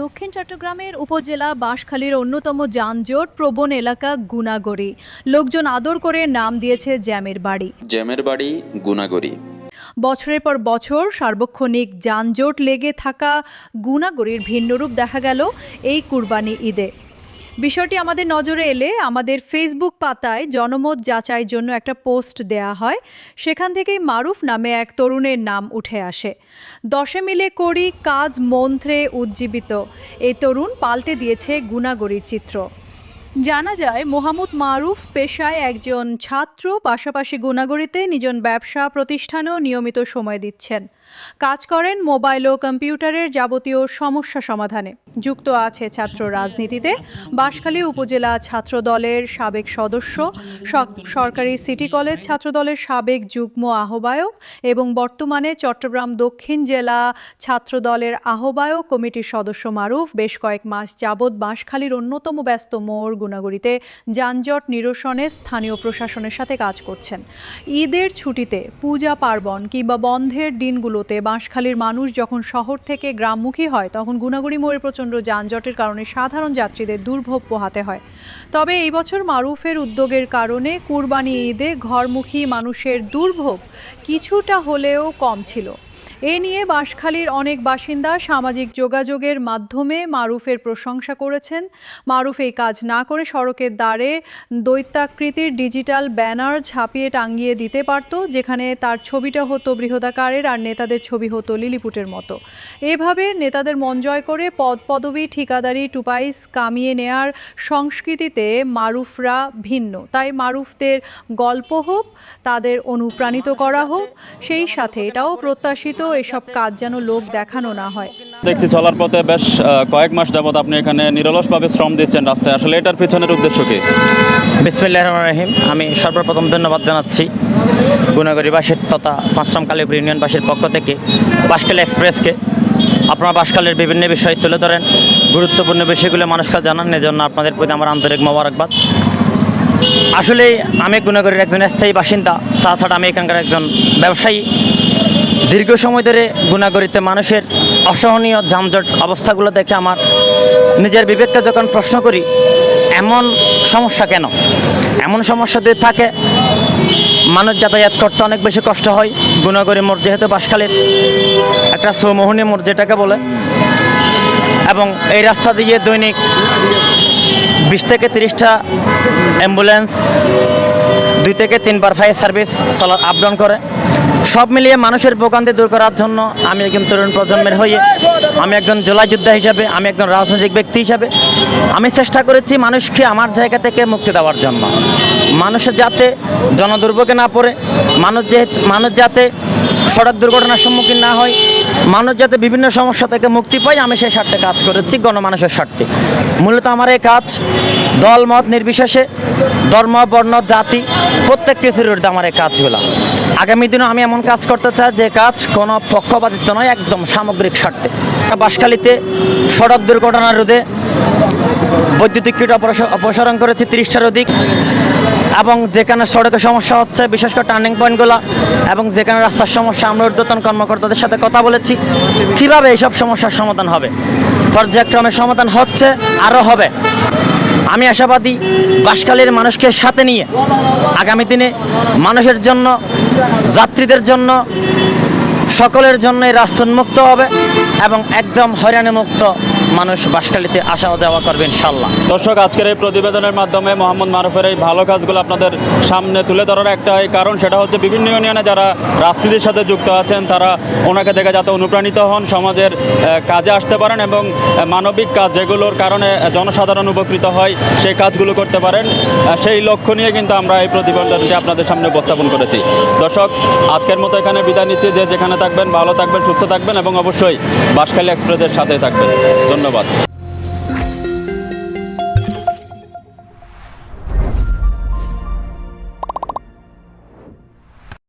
দক্ষিণ চট্টগ্রামের উপজেলা বাঁশখালীর অন্যতম যানজট প্রবণ এলাকা গুনাগড়ি। লোকজন আদর করে নাম দিয়েছে জ্যামের বাড়ি। জ্যামের বাড়ি গুনাগরি বছরের পর বছর সার্বক্ষণিক যানজট লেগে থাকা গুনাগড়ির ভিন্নরূপ দেখা গেল এই কুরবানি ঈদে। বিষয়টি আমাদের নজরে এলে আমাদের ফেসবুক পাতায় জনমত যাচাইয়ের জন্য একটা পোস্ট দেয়া হয়। সেখান থেকেই মারুফ নামে এক তরুণের নাম উঠে আসে। দশে মিলে করি কাজ মন্ত্রে উজ্জীবিত। এই তরুণ পাল্টে দিয়েছে গুনাগড়ির চিত্র। জানা যায়, মোহাম্মদ মারুফ পেশায় একজন ছাত্র, পাশাপাশি গুনাগড়িতে নিজন ব্যবসা, প্রতিষ্ঠানেও নিয়মিত সময় দিচ্ছেন। কাজ করেন মোবাইল ও কম্পিউটারের যাবতীয় সমস্যা সমাধানে। যুক্ত আছে ছাত্র রাজনীতিতে। বাঁশখালী উপজেলা ছাত্র দলের সাবেক সদস্য সরকারি সিটি কলেজ ছাত্র দলের সাবেক যুগ্ম আহ্বায়ক এবং বর্তমানে চট্টগ্রাম দক্ষিণ জেলা ছাত্র দলের আহ্বায়ক কমিটির সদস্য মারুফ বেশ কয়েক মাস যাবৎ বাঁশখালীর অন্যতম ব্যস্ত মোড় গুনাগুড়িতে যানজট নিরসনে স্থানীয় প্রশাসনের সাথে কাজ করছেন। ঈদের ছুটিতে পূজা পার্বণ কিংবা বন্ধের দিনগুলোতে বাঁশখালীর মানুষ যখন শহর থেকে গ্রামমুখী হয়, তখন গুনাগুড়ি মোড়ে প্রচণ্ড যানজটের কারণে সাধারণ যাত্রীদের দুর্ভোগ পোহাতে হয়। তবে এই বছর মারুফের উদ্যোগের কারণে কুরবানি ঈদে ঘরমুখী মানুষের দুর্ভোগ কিছুটা হলেও কম ছিল। এ নিয়ে বাঁশখালীর অনেক বাসিন্দা সামাজিক যোগাযোগের মাধ্যমে মারুফের প্রশংসা করেছেন। মারুফ এই কাজ না করে সড়কের দ্বারে দৈত্যাকৃতির ডিজিটাল ব্যানার ছাপিয়ে টাঙ্গিয়ে দিতে পারত, যেখানে তার ছবিটা হতো বৃহদাকারের আর নেতাদের ছবি হতো লিলিপুটের মতো। এভাবে নেতাদের মন জয় করে পদ পদবি, ঠিকাদারি, টুপাইস কামিয়ে নেয়ার সংস্কৃতিতে মারুফরা ভিন্ন। তাই মারুফদের গল্প হোক, তাদের অনুপ্রাণিত করা হোক, সেই সাথে এটাও প্রত্যাশিত এসব কাজ যেন লোক দেখানো না হয়। দেখছি চলার পথে বেশ কয়েক মাস যাবত আপনি এখানে নিরলসভাবে শ্রম দিচ্ছেন রাস্তায়। আসলে এটার পিছনের উদ্দেশ্য কি? বিসমিল্লাহ রহমান রহিম। আমি সর্বপ্রথম ধন্যবাদ জানাচ্ছি গুণাগরীবাসীর তথা পাঁচটাম কালীপুর ইউনিয়নবাসীর পক্ষ থেকে বাঁশখালী এক্সপ্রেসকে। আপনারা বাসকালের বিভিন্ন বিষয় তুলে ধরেন গুরুত্বপূর্ণ বিষয়গুলো মানুষকে জানান এজন্য আপনাদের প্রতি আমার আন্তরিক মোবারকবাদ। আসলে আমি গুণাগরীর একজন স্থায়ী বাসিন্দা তাছাড়া আমি এখানকার একজন ব্যবসায়ী। দীর্ঘ সময় ধরে গুণাগরিতে মানুষের অসহনীয় যানজট অবস্থাগুলো দেখে আমার নিজের বিবেককে যখন প্রশ্ন করি, এমন সমস্যা কেন? এমন সমস্যা যদি থাকে, মানুষ যাতায়াত করতে অনেক বেশি কষ্ট হয়। গুণাগরি মোড় যেহেতু বাসখালীর একটা সৌমোহনী মোড় যেটাকে বলে, এবং এই রাস্তা দিয়ে দৈনিক বিশ থেকে তিরিশটা অ্যাম্বুলেন্স, দুই থেকে তিনবার ফায়ার সার্ভিস চলা আপ ডাউন করে। সব মিলিয়ে মানুষের ভোগান্তি দূর করার জন্য আমি একজন তরুণ প্রজন্মের হয়ে, আমি একজন জোলা যোদ্ধা হিসাবে, আমি একজন রাজনৈতিক ব্যক্তি হিসাবে, আমি চেষ্টা করেছি মানুষকে আমার জায়গা থেকে মুক্তি দেওয়ার জন্য। মানুষের যাতে জনদুর্ভোগে না পড়ে, মানুষ যেহেতু মানুষ যাতে সড়ক দুর্ঘটনার সম্মুখীন না হয়, মানুষ যাতে বিভিন্ন সমস্যা থেকে মুক্তি পায়, আমি সেই স্বার্থে কাজ করেছি, গণমানুষের স্বার্থে। মূলত আমার এই কাজ দল মত নির্বিশেষে ধর্ম, বর্ণ, জাতি প্রত্যেক কিছুর আমার এই কাজগুলো। আগামী দিনেও আমি এমন কাজ করতে চাই যে কাজ কোনো পক্ষপাতিত্ব নয়, একদম সামগ্রিক স্বার্থে। বাসখালীতে সড়ক দুর্ঘটনা রোধে বৈদ্যুতিক কিট অপস- অপসারণ করেছি তিরিশটার অধিক এবং যেখানে সড়কে সমস্যা হচ্ছে, বিশেষ করে টার্নিং পয়েন্টগুলো এবং যেখানে রাস্তার সমস্যা, আমরা ঊর্ধ্বতন কর্মকর্তাদের সাথে কথা বলেছি। কীভাবে এইসব সমস্যার সমাধান হবে? পর্যায়ক্রমে সমাধান হচ্ছে, আরও হবে। আমি আশাবাদী বাসকালের মানুষকে সাথে নিয়ে আগামী দিনে মানুষের জন্য, যাত্রীদের জন্য, সকলের জন্যই মুক্ত হবে এবং একদম হয়রানি মুক্ত মানুষ বাসখালীতে আসা যাওয়া করবে ইনশাল্লাহ দর্শক, আজকের এই প্রতিবেদনের মাধ্যমে মোহাম্মদ মারুফের এই ভালো কাজগুলো আপনাদের সামনে তুলে ধরার একটাই কারণ, সেটা হচ্ছে বিভিন্ন ইউনিয়নে যারা রাজনীতির সাথে যুক্ত আছেন, তারা ওনাকে দেখে যাতে অনুপ্রাণিত হন, সমাজের কাজে আসতে পারেন এবং মানবিক কাজ যেগুলোর কারণে জনসাধারণ উপকৃত হয়, সেই কাজগুলো করতে পারেন। সেই লক্ষ্য নিয়ে কিন্তু আমরা এই প্রতিবেদনটি আপনাদের সামনে উপস্থাপন করেছি। দর্শক, আজকের মতো এখানে বিদায় নিচ্ছি। যে যেখানে থাকবেন, ভালো থাকবেন, সুস্থ থাকবেন এবং অবশ্যই বাঁশখালী এক্সপ্রেসের সাথে থাকবেন। ধন্যবাদ।